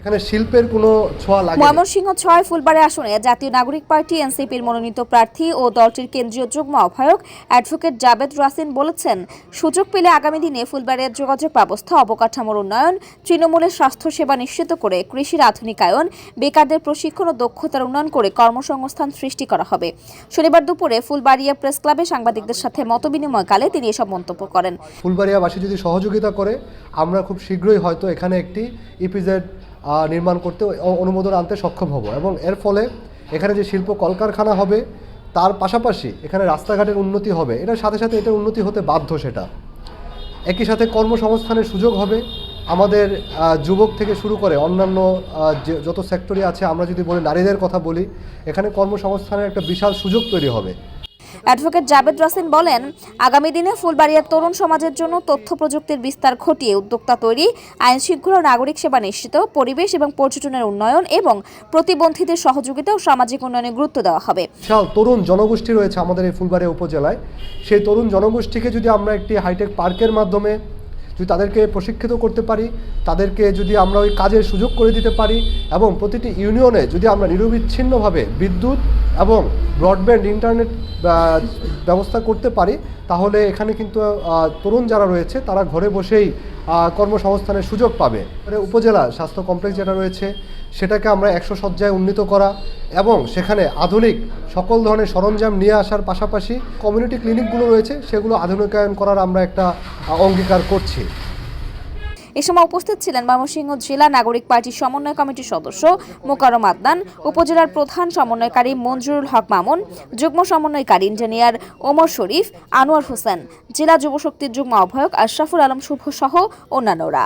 এখানে শিল্পের কোনো ছোঁয়া লাগে ময়মনসিংহ ছয় ফুলবাড়ি আসনে জাতীয় নাগরিক পার্টি এনসিপির মনোনীত প্রার্থী ও দলটির কেন্দ্রীয় যুগ্ম আহ্বায়ক অ্যাডভোকেট জাবেদ রাসিন বলেছেন সুযোগ পেলে আগামী দিনে ফুলবাড়ির যোগাযোগ ব্যবস্থা অবকাঠামোর উন্নয়ন তৃণমূলের স্বাস্থ্যসেবা নিশ্চিত করে কৃষির আধুনিকায়ন বেকারদের প্রশিক্ষণ ও দক্ষতার উন্নয়ন করে কর্মসংস্থান সৃষ্টি করা হবে। শনিবার দুপুরে ফুলবাড়িয়া প্রেস ক্লাবে সাংবাদিকদের সাথে মতবিনিময়কালে তিনি এসব মন্তব্য করেন। ফুলবাড়িয়াবাসী যদি সহযোগিতা করে আমরা খুব শীঘ্রই হয়তো এখানে একটি ইপিজেড নির্মাণ করতে অনুমোদন আনতে সক্ষম হব। এবং এর ফলে এখানে যে শিল্প কলকারখানা হবে, তার পাশাপাশি এখানে রাস্তাঘাটের উন্নতি হবে। এটার সাথে সাথে এটার উন্নতি হতে বাধ্য সেটা। একই সাথে কর্মসংস্থানের সুযোগ হবে। আমাদের যুবক থেকে শুরু করে অন্যান্য যে যত সেক্টরই আছে, আমরা যদি বলি নারীদের কথা বলি, এখানে কর্মসংস্থানের একটা বিশাল সুযোগ তৈরি হবে। অ্যাডভোকেট জাবেদ রাসিন বলেন, আগামী দিনে ফুলবাড়িয়ার তরুণ সমাজের জন্য তথ্য প্রযুক্তির বিস্তার ঘটিয়ে উদ্যোক্তা তৈরি আইন শৃঙ্খলা নাগরিক সেবা নিশ্চিত, পরিবেশ এবং পর্যটনের উন্নয়ন এবং প্রতিবন্ধীদের সহযোগিতা ও সামাজিক উন্নয়নে গুরুত্ব দেওয়া হবে। বিশাল তরুণ জনগোষ্ঠী রয়েছে আমাদের এই ফুলবাড়িয়া উপজেলায়। সেই তরুণ জনগোষ্ঠীকে যদি আমরা একটি হাইটেক পার্কের মাধ্যমে যদি তাদেরকে প্রশিক্ষিত করতে পারি, তাদেরকে যদি আমরা ওই কাজের সুযোগ করে দিতে পারি এবং প্রতিটি ইউনিয়নে যদি আমরা নিরবিচ্ছিন্নভাবে বিদ্যুৎ এবং ব্রডব্যান্ড ইন্টারনেট ব্যবস্থা করতে পারি, তাহলে এখানে কিন্তু তরুণ যারা রয়েছে তারা ঘরে বসেই কর্মসংস্থানের সুযোগ পাবে। উপজেলা স্বাস্থ্য কমপ্লেক্স যেটা রয়েছে, সেটাকে আমরা একশো সজ্জায় উন্নীত করা এবং সেখানে আধুনিক সকল ধরনের সরঞ্জাম নিয়ে আসার পাশাপাশি কমিউনিটি ক্লিনিকগুলো রয়েছে, সেগুলো আধুনিকায়ন করার আমরা একটা অঙ্গীকার করছি। এ সময় উপস্থিত ছিলেন ময়মনসিংহ জেলা নাগরিক পার্টির সমন্বয় কমিটির সদস্য মোকারম আদনান, উপজেলার প্রধান সমন্বয়কারী মঞ্জুরুল হক মামুন, যুগ্ম সমন্বয়কারী ইঞ্জিনিয়ার ওমর শরীফ, আনোয়ার হোসেন, জেলা যুবশক্তির যুগ্ম আহ্বায়ক আশরাফুল আলম শুভ সহ অন্যান্যরা।